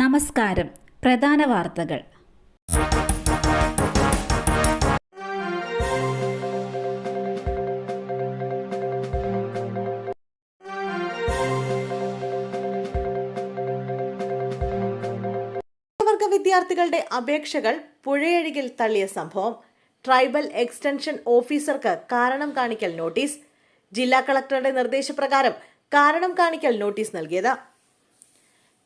നമസ്കാരം. പ്രധാന വാർത്തകൾ. വിദ്യാർത്ഥികളുടെ അപേക്ഷകൾ പുഴയഴികിൽ തള്ളിയ സംഭവം. ട്രൈബൽ എക്സ്റ്റൻഷൻ ഓഫീസർക്ക് കാരണം കാണിക്കൽ നോട്ടീസ്. ജില്ലാ കളക്ടറുടെ നിർദ്ദേശപ്രകാരം കാരണം കാണിക്കൽ നോട്ടീസ് നൽകിയത്.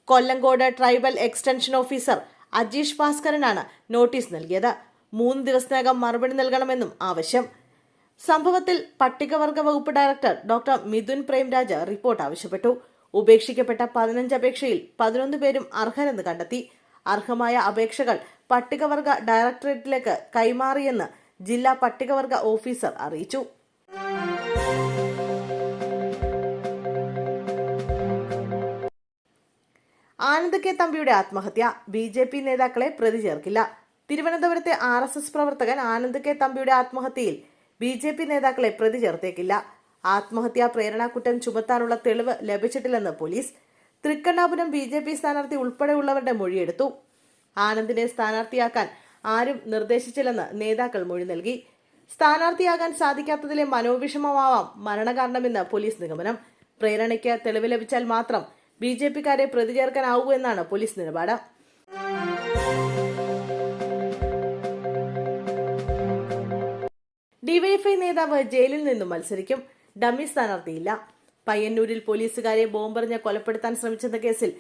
Kollengode tribal extension officer Ajeesh ഭാസ്കരനാണ് notice നൽകിയത്. മൂന്ന് ദിവസത്തിനകം മറുപടി നൽകണമെന്നും ആവശ്യം. സംഭവത്തിൽ പട്ടികവർഗ വകുപ്പ് director doctor Mithun Premraj report ആവശ്യപ്പെട്ടു. ഉപേക്ഷിക്കപ്പെട്ട പതിനഞ്ച് അപേക്ഷയിൽ പതിനൊന്ന് പേരും അർഹരെന്ന് കണ്ടെത്തി. അർഹമായ അപേക്ഷകൾ പട്ടികവർഗ ഡയറക്ടറേറ്റിലേക്ക് കൈമാറിയെന്ന് ജില്ലാ പട്ടികവർഗ ഓഫീസർ അറിയിച്ചു. ആനന്ദ് കെ തമ്പിയുടെ ആത്മഹത്യ. ബി ജെ പി നേതാക്കളെ പ്രതി ചേർക്കില്ല. തിരുവനന്തപുരത്തെ ആർ എസ് എസ് പ്രവർത്തകൻ ആനന്ദ് കെ തമ്പിയുടെ ആത്മഹത്യയിൽ ബി ജെ പി നേതാക്കളെ പ്രതി ചേർത്തേക്കില്ല. ആത്മഹത്യാ പ്രേരണാക്കുറ്റം ചുമത്താനുള്ള തെളിവ് ലഭിച്ചിട്ടില്ലെന്ന് police. Thrikkannapuram B J P സ്ഥാനാർത്ഥി ഉൾപ്പെടെയുള്ളവരുടെ മൊഴിയെടുത്തു. ആനന്ദിനെ സ്ഥാനാർത്ഥിയാക്കാൻ ആരും നിർദ്ദേശിച്ചില്ലെന്ന് നേതാക്കൾ മൊഴി നൽകി. സ്ഥാനാർത്ഥിയാകാൻ സാധിക്കാത്തതിലെ മനോവിഷമമാവാം മരണകാരണമെന്ന് പോലീസ് നിഗമനം. പ്രേരണയ്ക്ക് തെളിവ് ലഭിച്ചാൽ മാത്രം ബി ജെ പിക്കാരെ പ്രതി ചേർക്കാനാവൂ എന്നാണ് പോലീസ് നിലപാട്. ഡിവൈഎഫ്ഐ നേതാവ് ജയിലിൽ നിന്നും മത്സരിക്കും. ഡമ്മി സ്ഥാനാർത്ഥിയില്ല. പയ്യന്നൂരിൽ പോലീസുകാരെ ബോംബെറിഞ്ഞ് കൊലപ്പെടുത്താൻ ശ്രമിച്ചെന്ന കേസിൽ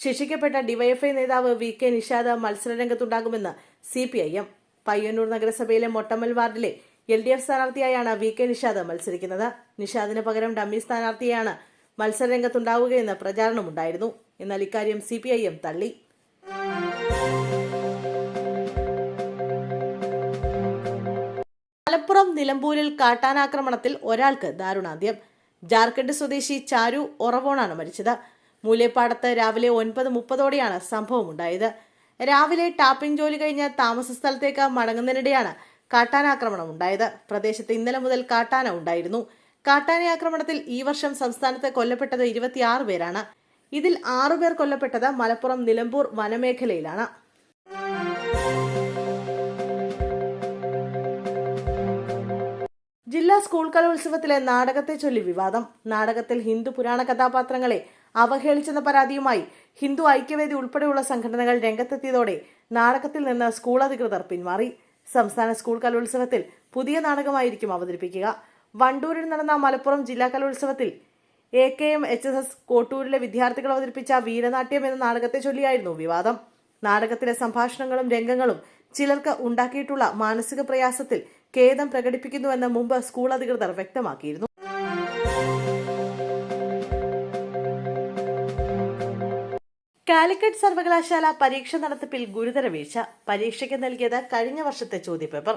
ശിക്ഷിക്കപ്പെട്ട ഡിവൈഎഫ്ഐ നേതാവ് V K Nishad മത്സരരംഗത്തുണ്ടാകുമെന്ന് C P I M. Payyanur നഗരസഭയിലെ മൊട്ടമ്മൽ വാർഡിലെ എൽ ഡി എഫ് സ്ഥാനാർത്ഥിയായാണ് വി കെ നിഷാദ് മത്സരിക്കുന്നത്. നിഷാദിന് പകരം ഡമ്മി സ്ഥാനാർത്ഥിയാണ് മത്സരരംഗത്തുണ്ടാവുകയെന്ന് പ്രചാരണമുണ്ടായിരുന്നു. എന്നാൽ ഇക്കാര്യം സി പി ഐ എം തള്ളി. മലപ്പുറം നിലമ്പൂരിൽ കാട്ടാനാക്രമണത്തിൽ ഒരാൾക്ക് ദാരുണാന്ത്യം. ജാർഖണ്ഡ് സ്വദേശി ചാരു ഒറവോണാണ് മരിച്ചത്. മൂലേപ്പാടത്ത് രാവിലെ ഒൻപത് മുപ്പതോടെയാണ് സംഭവമുണ്ടായത്. രാവിലെ ടാപ്പിംഗ് ജോലി കഴിഞ്ഞ് താമസ സ്ഥലത്തേക്ക് മടങ്ങുന്നതിനിടെയാണ് കാട്ടാനാക്രമണം ഉണ്ടായത് പ്രദേശത്ത് ഇന്നലെ മുതൽ കാട്ടാന ഉണ്ടായിരുന്നു. കാട്ടാന ആക്രമണത്തിൽ ഈ വർഷം സംസ്ഥാനത്ത് കൊല്ലപ്പെട്ടത് ഇരുപത്തിയാറ് പേരാണ്. ഇതിൽ ആറുപേർ കൊല്ലപ്പെട്ടത് മലപ്പുറം നിലമ്പൂർ വനമേഖലയിലാണ്. ജില്ലാ സ്കൂൾ കലോത്സവത്തിലെ നാടകത്തെ ചൊല്ലി വിവാദം. നാടകത്തിൽ ഹിന്ദു പുരാണ കഥാപാത്രങ്ങളെ അവഹേളിച്ചെന്ന പരാതിയുമായി ഹിന്ദു ഐക്യവേദി ഉൾപ്പെടെയുള്ള സംഘടനകൾ രംഗത്തെത്തിയതോടെ നാടകത്തിൽ നിന്ന് സ്കൂൾ അധികൃതർ പിന്മാറി സംസ്ഥാന സ്കൂൾ കലോത്സവത്തിൽ പുതിയ നാടകമായിരിക്കും അവതരിപ്പിക്കുക. വണ്ടൂരിൽ നടന്ന മലപ്പുറം ജില്ലാ കലോത്സവത്തിൽ A K M H S S കോട്ടൂരിലെ വിദ്യാർത്ഥികൾ അവതരിപ്പിച്ച വീരനാട്യം എന്ന നാടകത്തെ ചൊല്ലിയായിരുന്നു വിവാദം. നാടകത്തിലെ സംഭാഷണങ്ങളും രംഗങ്ങളും ചിലർക്ക് ഉണ്ടാക്കിയിട്ടുള്ള മാനസിക പ്രയാസത്തിൽ ഖേദം പ്രകടിപ്പിക്കുന്നുവെന്ന് മുമ്പ് സ്കൂൾ അധികൃതർ വ്യക്തമാക്കിയിരുന്നു. കാലിക്കറ്റ് സർവകലാശാല പരീക്ഷ നടത്തിപ്പിൽ ഗുരുതര വീഴ്ച. പരീക്ഷയ്ക്ക് നൽകിയത് കഴിഞ്ഞ വർഷത്തെ ചോദ്യപേപ്പർ.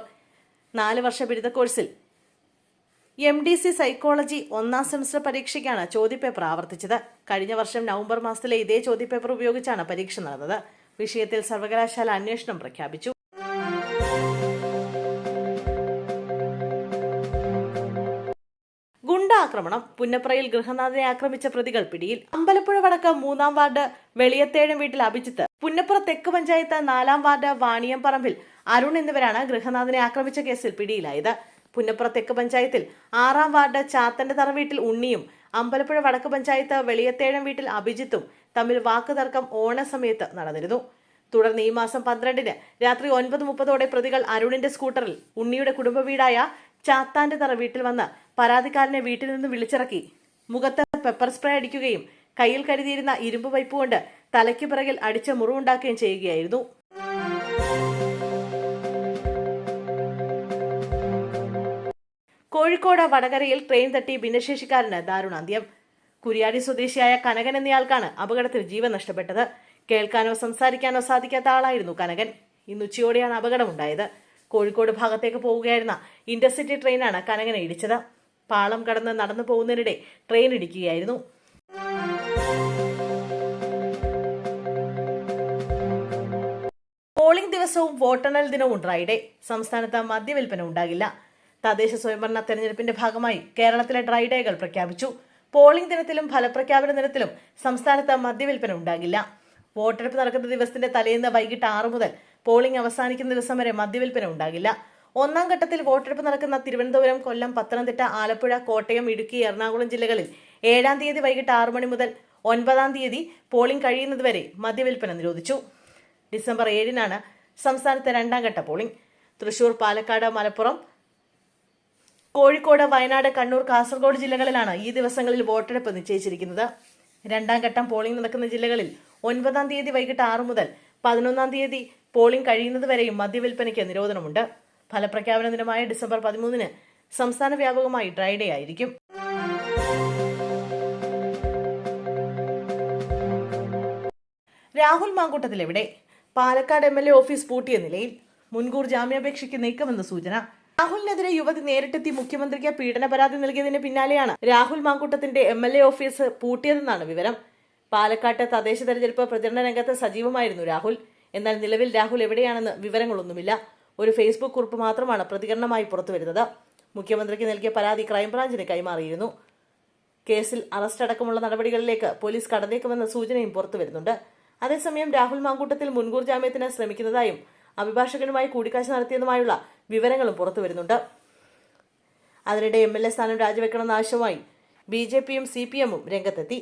നാല് വർഷ ബിരുദ കോഴ്സിൽ എം ഡി സി സൈക്കോളജി ഒന്നാം സെമസ്റ്റർ പരീക്ഷയ്ക്കാണ് ചോദ്യപേപ്പർ ആവർത്തിച്ചത്. കഴിഞ്ഞ വർഷം നവംബർ മാസത്തിലെ ഇതേ ചോദ്യപേപ്പർ ഉപയോഗിച്ചാണ് പരീക്ഷ നടന്നത്. വിഷയത്തിൽ സർവകലാശാല അന്വേഷണം പ്രഖ്യാപിച്ചു. ഗുണ്ടാക്രമണം പുന്നപ്രയിൽ ഗൃഹനാഥനെ ആക്രമിച്ച പ്രതികൾ പിടിയിൽ. അമ്പലപ്പുഴ വടക്ക് മൂന്നാം വാർഡ് വെളിയത്തേഴം വീട്ടിൽ അഭിജിത്ത്. പുന്നപ്ര തെക്ക് പഞ്ചായത്ത് നാലാം വാർഡ് വാണിയംപറമ്പിൽ അരുൺ എന്നിവരാണ് ഗൃഹനാഥനെ ആക്രമിച്ച കേസിൽ പിടിയിലായത്. പുന്നപ്ര തെക്ക് പഞ്ചായത്തിൽ ആറാം വാർഡ് ചാത്തന്റെ തറ വീട്ടിൽ ഉണ്ണിയും അമ്പലപ്പുഴ വടക്ക് പഞ്ചായത്ത് വെളിയത്തേഴം വീട്ടിൽ അഭിജിത്തും തമ്മിൽ വാക്കുതർക്കം ഓണസമയത്ത് നടന്നിരുന്നു. തുടർന്ന് ഈ മാസം പന്ത്രണ്ടിന് രാത്രി ഒൻപത് മുപ്പതോടെ പ്രതികൾ അരുണിന്റെ സ്കൂട്ടറിൽ ഉണ്ണിയുടെ കുടുംബ വീടായ ചാത്താന്റെ തറ വീട്ടിൽ വന്ന് പരാതിക്കാരനെ വീട്ടിൽ നിന്ന് വിളിച്ചിറക്കി. മുഖത്ത് പെപ്പർ സ്പ്രേ അടിക്കുകയും കയ്യിൽ കരുതിയിരുന്ന ഇരുമ്പ് പൈപ്പ് കൊണ്ട് തലയ്ക്ക് പിറകിൽ അടിച്ച മുറിവുണ്ടാക്കുകയും ചെയ്യുകയായിരുന്നു. കോഴിക്കോട് വടകരയിൽ ട്രെയിൻ തട്ടി ഭിന്നശേഷിക്കാരന് ദാരുണാന്ത്യം കുരിയാടി സ്വദേശിയായ കനകൻ എന്നയാൾക്കാണ് അപകടത്തിൽ ജീവൻ നഷ്ടപ്പെട്ടത്. കേൾക്കാനോ സംസാരിക്കാനോ സാധിക്കാത്ത ആളായിരുന്നു കനകൻ. ഇന്ന് ഉച്ചയോടെയാണ് അപകടമുണ്ടായത്. കോഴിക്കോട് ഭാഗത്തേക്ക് പോവുകയായിരുന്ന ഇന്റർസിറ്റി ട്രെയിനാണ് കനകനെ ഇടിച്ചത്. പാളം കടന്ന് നടന്നു പോകുന്നതിനിടെ ട്രെയിൻ ഇടിക്കുകയായിരുന്നു. പോളിംഗ് ദിവസവും വോട്ടെണ്ണൽ ദിനവും ഡ്രൈഡേ. സംസ്ഥാനത്ത് മദ്യവിൽപ്പന ഉണ്ടാകില്ല. തദ്ദേശ സ്വയംഭരണ തെരഞ്ഞെടുപ്പിന്റെ ഭാഗമായി കേരളത്തിലെ ഡ്രൈഡേകൾ പ്രഖ്യാപിച്ചു. പോളിംഗ് ദിനത്തിലും ഫലപ്രഖ്യാപന ദിനത്തിലും സംസ്ഥാനത്ത് മദ്യവിൽപ്പന ഉണ്ടാകില്ല. വോട്ടെടുപ്പ് നടക്കുന്ന ദിവസത്തിന്റെ തലേന്ന് വൈകിട്ട് ആറ് മുതൽ പോളിംഗ് അവസാനിക്കുന്ന ദിവസം വരെ മദ്യവിൽപ്പന ഉണ്ടാകില്ല. ഒന്നാം ഘട്ടത്തിൽ വോട്ടെടുപ്പ് നടക്കുന്ന തിരുവനന്തപുരം കൊല്ലം പത്തനംതിട്ട ആലപ്പുഴ കോട്ടയം ഇടുക്കി എറണാകുളം ജില്ലകളിൽ ഏഴാം തീയതി വൈകിട്ട് ആറു മണി മുതൽ ഒൻപതാം തീയതി പോളിംഗ് കഴിയുന്നതുവരെ മദ്യവിൽപ്പന നിരോധിച്ചു. ഡിസംബർ ഏഴിനാണ് സംസ്ഥാനത്തെ രണ്ടാം ഘട്ട പോളിംഗ്. തൃശൂർ പാലക്കാട് മലപ്പുറം കോഴിക്കോട് വയനാട് കണ്ണൂർ കാസർഗോഡ് ജില്ലകളിലാണ് ഈ ദിവസങ്ങളിൽ വോട്ടെടുപ്പ് നിശ്ചയിച്ചിരിക്കുന്നത്. രണ്ടാം ഘട്ടം പോളിംഗ് നടക്കുന്ന ജില്ലകളിൽ ഒൻപതാം തീയതി വൈകിട്ട് ആറ് മുതൽ പതിനൊന്നാം തീയതി പോളിംഗ് കഴിയുന്നതുവരെയും മദ്യവിൽപ്പനയ്ക്ക് നിരോധനമുണ്ട്. ഫലപ്രഖ്യാപന ദിനമായ ഡിസംബർ പതിമൂന്നിന് സംസ്ഥാന വ്യാപകമായി ഡ്രൈഡേ ആയിരിക്കും. രാഹുൽ മാങ്കൂട്ടത്തിൽ എവിടെ? Palakkad M L A office പൂട്ടിയ നിലയിൽ മുൻകൂർ ജാമ്യാപേക്ഷയ്ക്ക് നീക്കമെന്ന് സൂചന രാഹുലിനെതിരെ യുവതി നേരിട്ടെത്തി മുഖ്യമന്ത്രിക്ക് പീഡന പരാതി നൽകിയതിന് പിന്നാലെയാണ് രാഹുൽ മാങ്കൂട്ടത്തിന്റെ എം എൽ എ ഓഫീസ് പൂട്ടിയതെന്നാണ് വിവരം. പാലക്കാട്ട് തദ്ദേശ തെരഞ്ഞെടുപ്പ് പ്രചരണ രംഗത്ത് സജീവമായിരുന്നു രാഹുൽ. എന്നാൽ നിലവിൽ രാഹുൽ എവിടെയാണെന്ന് വിവരങ്ങളൊന്നുമില്ല. ഒരു ഫേസ്ബുക്ക് കുറിപ്പ് മാത്രമാണ് പ്രതികരണമായി പുറത്തുവരുന്നത്. മുഖ്യമന്ത്രിക്ക് നൽകിയ പരാതി ക്രൈംബ്രാഞ്ചിന് കൈമാറിയിരുന്നു. കേസിൽ അറസ്റ്റ് അടക്കമുള്ള നടപടികളിലേക്ക് പോലീസ് കടന്നേക്കുമെന്ന സൂചനയും പുറത്തുവരുന്നുണ്ട്. അതേസമയം രാഹുൽ മാങ്കൂട്ടത്തിൽ മുൻകൂർ ജാമ്യത്തിന് ശ്രമിക്കുന്നതായും അഭിഭാഷകനുമായി കൂടിക്കാഴ്ച നടത്തിയതുമായുള്ള വിവരങ്ങളും പുറത്തുവരുന്നുണ്ട് അതിനിടെ എം എൽ എ സ്ഥാനം രാജിവെക്കണമെന്ന ആവശ്യവുമായി ബി ജെ പിയും സി പി എമ്മും രംഗത്തെത്തി.